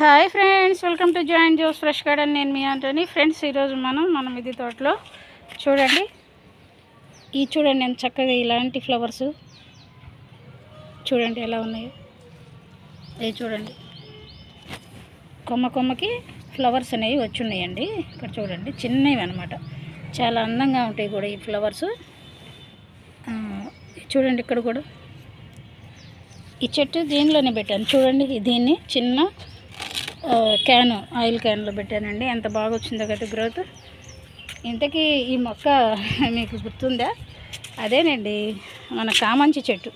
Hi friends welcome to join Joe's fresh garden. నేను మీ Antony friends ఈరోజు మనం మన మిది తోటలో చూడండి. ఈ చూడండి ఎంత చక్కగా ఇలాంటి ఫ్లవర్స్. చూడండి ఎలా ఉన్నాయో. ఇది చూడండి. కొమ్మ కొమ్మకి ఫ్లవర్స్ అనేవి వచ్చి ఉన్నాయండి ఇక్కడ చూడండి చిన్నవి అనమాట చాలా అందంగా ఉంటాయి కూడా ఈ ఫ్లవర్స్. చూడండి ఇక్కడ కూడా. ఈ చెట్టు దీనిలోనే పెట్టాను. చూడండి దీన్ని చిన్న క్యాను ఆయిల్ క్యాన్లో పెట్టానండి. ఎంత బాగా వచ్చిందో కదా గ్రోత్. ఇంతకీ ఈ మొక్క మీకు గుర్తుందా? అదేనండి మన కామంచి చెట్టు.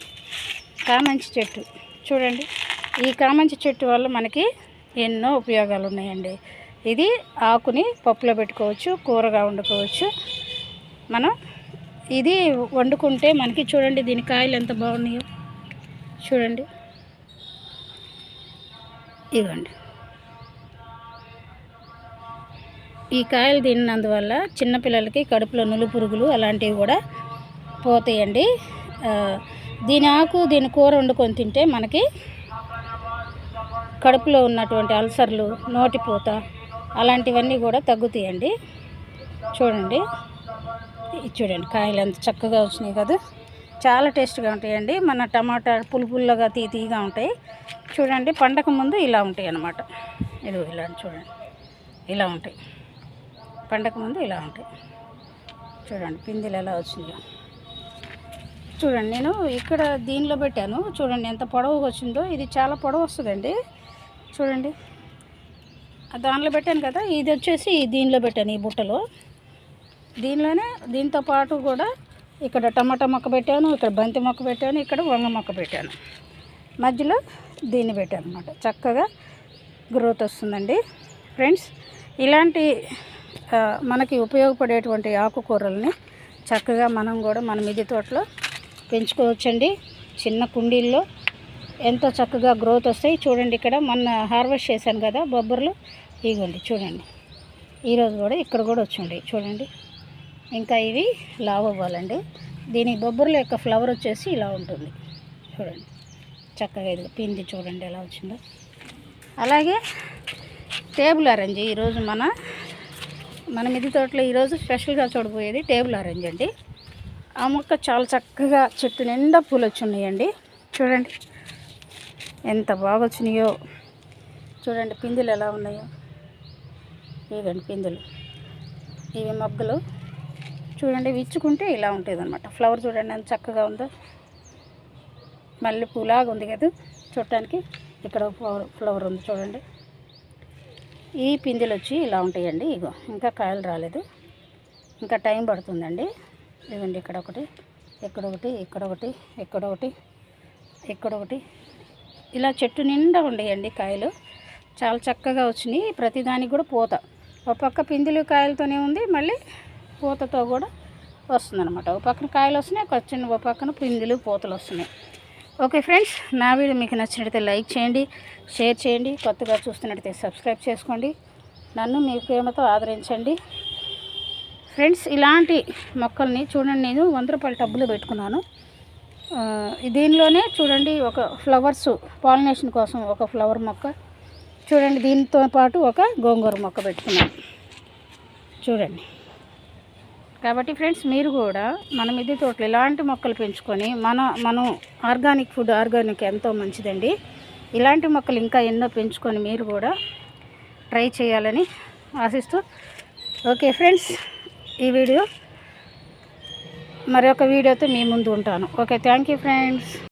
కామంచి చెట్టు. చూడండి ఈ కామంచి చెట్టు వల్ల మనకి ఎన్నో ఉపయోగాలు ఉన్నాయండి. ఇది ఆకుని పప్పులో పెట్టుకోవచ్చు కూరగా వండుకోవచ్చు. మనం ఇది వండుకుంటే మనకి చూడండి దీని కాయలు ఎంత బాగున్నాయో. చూడండి. ఇవ్వండి. ఈ కాయలు తిన్నందువల్ల చిన్నపిల్లలకి కడుపులో నులు పురుగులు అలాంటివి కూడా పోతాయండి. దీని ఆకు దీని కూర వండుకొని తింటే మనకి కడుపులో ఉన్నటువంటి అల్సర్లు నోటిపూత అలాంటివన్నీ కూడా తగ్గుతాయండి. చూడండి. చూడండి కాయలు ఎంత చక్కగా వచ్చినాయి కదా. చాలా టేస్ట్గా ఉంటాయండి. మన టమాటా పులుపుల్లగా తీ తీగా ఉంటాయి. చూడండి పండక ముందు ఇలా ఉంటాయి అన్నమాట ఇది ఇలా చూడండి. ఇలా ఉంటాయి. పండగ ముందు ఇలా ఉంటాయి. చూడండి పిందెలు ఎలా వచ్చినాయో. చూడండి నేను ఇక్కడ దీనిలో పెట్టాను. చూడండి ఎంత పొడవుగా వచ్చిందో. ఇది చాలా పొడవు వస్తుందండి. చూడండి. దానిలో పెట్టాను కదా ఇది వచ్చేసి దీనిలో పెట్టాను ఈ బుట్టలో. దీనిలోనే దీంతో పాటు కూడా ఇక్కడ టమాటా మొక్క పెట్టాను ఇక్కడ బంతి మొక్క పెట్టాను ఇక్కడ వంగ మొక్క పెట్టాను. మధ్యలో దీన్ని పెట్టాను అనమాట చక్కగా గ్రోత్ వస్తుందండి. ఫ్రెండ్స్ ఇలాంటి మనకి ఉపయోగపడేటువంటి ఆకుకూరల్ని చక్కగా మనం కూడా మన మిద్దె తోటలో పెంచుకోవచ్చండి. చిన్న కుండీల్లో ఎంతో చక్కగా గ్రోత్ వస్తాయి. చూడండి ఇక్కడ మొన్న హార్వెస్ట్ చేశాను కదా బొబ్బర్లు. ఇగోండి చూడండి. ఈరోజు కూడా ఇక్కడ కూడా వచ్చండి. చూడండి. ఇంకా ఇవి లావ్ అవ్వాలండి. దీని బొబ్బర్ల యొక్క ఫ్లవర్ వచ్చేసి ఇలా ఉంటుంది. చూడండి. చక్కగా ఇది పిండి చూడండి ఎలా వచ్చిందో. అలాగే టేబుల్ ఆరెంజ్ ఈరోజు మన మన మిది తోటలో ఈరోజు స్పెషల్గా చూడబోయేది టేబుల్ ఆరెంజ్ అండి. ఆ మొక్క చాలా చక్కగా చెట్టు నిండా పూలు వచ్చి ఉన్నాయండి చూడండి. ఎంత బాగా వచ్చినాయో చూడండి పిందెలు ఎలా ఉన్నాయో. ఇవండి పిందెలు. ఇవి మొగ్గలు. చూడండి విచ్చుకుంటే ఇలా ఉంటుంది అనమాట ఫ్లవర్ చూడండి ఎంత చక్కగా ఉందో. మళ్ళీ పూలాగా ఉంది కదా. చూడటానికి ఇక్కడ ఫ్లవర్ ఫ్లవర్ ఉంది చూడండి. ఈ పిందెలు వచ్చి ఇలా ఉంటాయండి. ఇగో ఇంకా కాయలు రాలేదు. ఇంకా టైం పడుతుందండి. ఇదండి ఇక్కడ ఒకటి ఇక్కడ ఒకటి ఇక్కడ ఒకటి ఇక్కడ ఒకటి ఇక్కడ ఒకటి ఇలా చెట్టు నిండా ఉండేయండి కాయలు. చాలా చక్కగా వచ్చినాయి. ప్రతిదానికి కూడా పూత. ఒక పక్క పిందెలు కాయలతోనే ఉంది. మళ్ళీ పూతతో కూడా వస్తుందన్నమాట. ఒక పక్కన కాయలు వస్తున్నాయి ఒక చిన్న ఒక పక్కన పిందెలు పూతలు వస్తున్నాయి ఓకే ఫ్రెండ్స్ నా వీడియో మీకు నచ్చినట్లయితే లైక్ చేయండి షేర్ చేయండి కొత్తగా చూస్తున్నట్లయితే సబ్స్క్రైబ్ చేసుకోండి నన్ను మీ ప్రేమతో ఆదరించండి. ఫ్రెండ్స్ ఇలాంటి మొక్కల్ని చూడండి నేను వంద రూపాయల టబ్బులో పెట్టుకున్నాను. దీనిలోనే చూడండి ఒక ఫ్లవర్స్ పాలినేషన్ కోసం ఒక ఫ్లవర్ మొక్క. చూడండి దీనితో పాటు ఒక గోంగూర మొక్క పెట్టుకున్నాను. చూడండి. కాబట్టి ఫ్రెండ్స్ మీరు కూడా మన మిద్దె తోటలో ఇలాంటి మొక్కలు పెంచుకొని మన మనం ఆర్గానిక్ ఫుడ్ ఆర్గానిక్ ఎంతో మంచిదండి. ఇలాంటి మొక్కలు ఇంకా ఎన్నో పెంచుకొని మీరు కూడా ట్రై చేయాలని ఆశిస్తూ ఓకే ఫ్రెండ్స్ ఈ వీడియో మరొక వీడియోతో మీ ముందు ఉంటాను. Okay thank you friends.